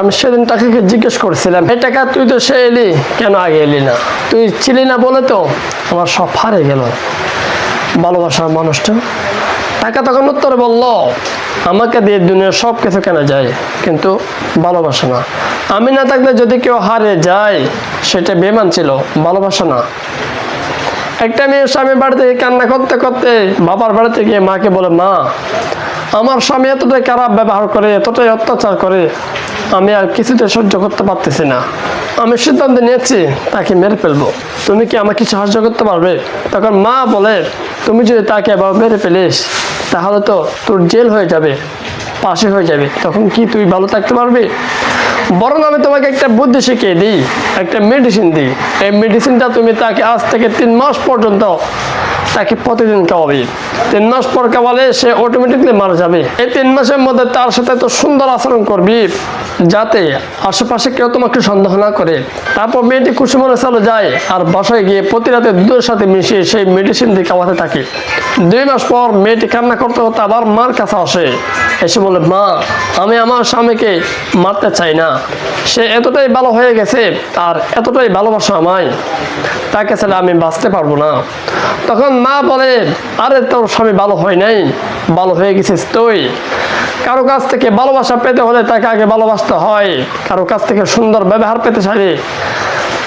আমি সেদিন তাকে জিজ্ঞেস করছিলাম, এই টাকা তুই তো সে এলি, কেন আগে এলি না? তুই ছিলি না বলে তো? আমার সব হারে গেল। ভালোবাসার মানুষটা টাকা তখন উত্তরে বলল, আমাকে দিয়ে দুনিয়ার সব কিছু কেনা যায়? কিন্তু ভালোবাসা না। আমি না থাকলে যদি কেউ হারে যায়, সেটা বেমান ছিল, ভালোবাসা না। একটা মেয়ে স্বামী বাড়িতে কান্না করতে করতে বাবার বাড়িতে গিয়ে মাকে বলে, মা আমার স্বামী এতটাই খারাপ ব্যবহার করে, এতটাই অত্যাচার করে, আমি আর কিছুতে সহ্য করতে পারতেছি না। আমি সিদ্ধান্ত নিয়েছি, তাকে মেরে ফেলব। তুমি কি আমাকে সাহায্য করতে পারবে? তখন মা বলে, তুমি যদি তাকে এবার মেরে ফেলিস, তাহলে তো তোর জেল হয়ে যাবে, পাশে হয়ে যাবে। তখন কি তুই ভালো থাকতে পারবি? বরং আমি তোমাকে একটা বুদ্ধি শিখিয়ে দিই, একটা মেডিসিন দিই। এই মেডিসিনটা তুমি তাকে আজ থেকে তিন মাস পর্যন্ত তাকে প্রতিদিন খাওয়াবে। তিন মাস পর খাওয়ালে সে অটোমেটিকলি মারা যাবে। এই তিন মাসের মধ্যে তার সাথে তো সুন্দর আচরণ করবি, যাতে আশেপাশে কেউ তোমাকে সন্দেহ না করে। তারপর মেয়েটি খুশি মনে চলে যায় আর বাসায় গিয়ে প্রতি রাতে দুধের সাথে মিশিয়ে সেই মেডিসিন দিয়ে খাওয়াতে থাকে। দুই মাস পর মেয়েটি কান্না করতে করতে আবার মার কাছে আসে। এসে বলে, মা, আমি আমার স্বামীকে মারতে চাই না। সে এতটাই ভালো হয়ে গেছে, আর এতটাই ভালোবাসা আমায়। তাকে ছেলে আমি বাঁচতে পারব না। তখন মা বলে, আরে তোর স্বামী ভালো হয় নাই, ভালো হয়ে গেছিস তুই। কারও কাছ থেকে ভালোবাসা পেতে হলে তাকে আগে ভালোবাসতে হয়, কারও কাছ থেকে সুন্দর ব্যবহার পেতে চাইলে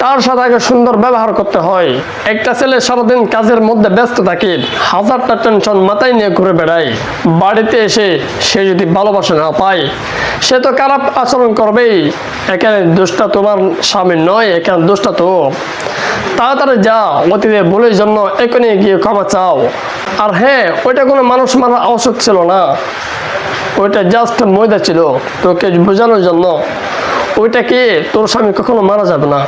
তার সাথে আগে সুন্দর ব্যবহার করতে হয়। একটা ছেলে সারাদিন কাজের মধ্যে ব্যস্ত থাকে, হাজারটা টেনশন মাথায় নিয়ে ঘুরে বেড়ায়। বাড়িতে এসে সে যদি ভালোবাসা না পায়, সে তো খারাপ আচরণ করবেই। এখানে দোষটা তোমার স্বামীর নয়, এখানে দোষটা তো। তাড়াতাড়ি যাও অতীতে ভুলের জন্য এখনই গিয়ে ক্ষমা চাও। আর হ্যাঁ ওইটা কোনো মানুষ মারা আবশ্যক ছিল না। ওইটা জাস্ট ময়দা ছিল। তোকে বোঝানোর জন্য। ওইটা কি তোর স্বামী কখনো মারা যাবে না?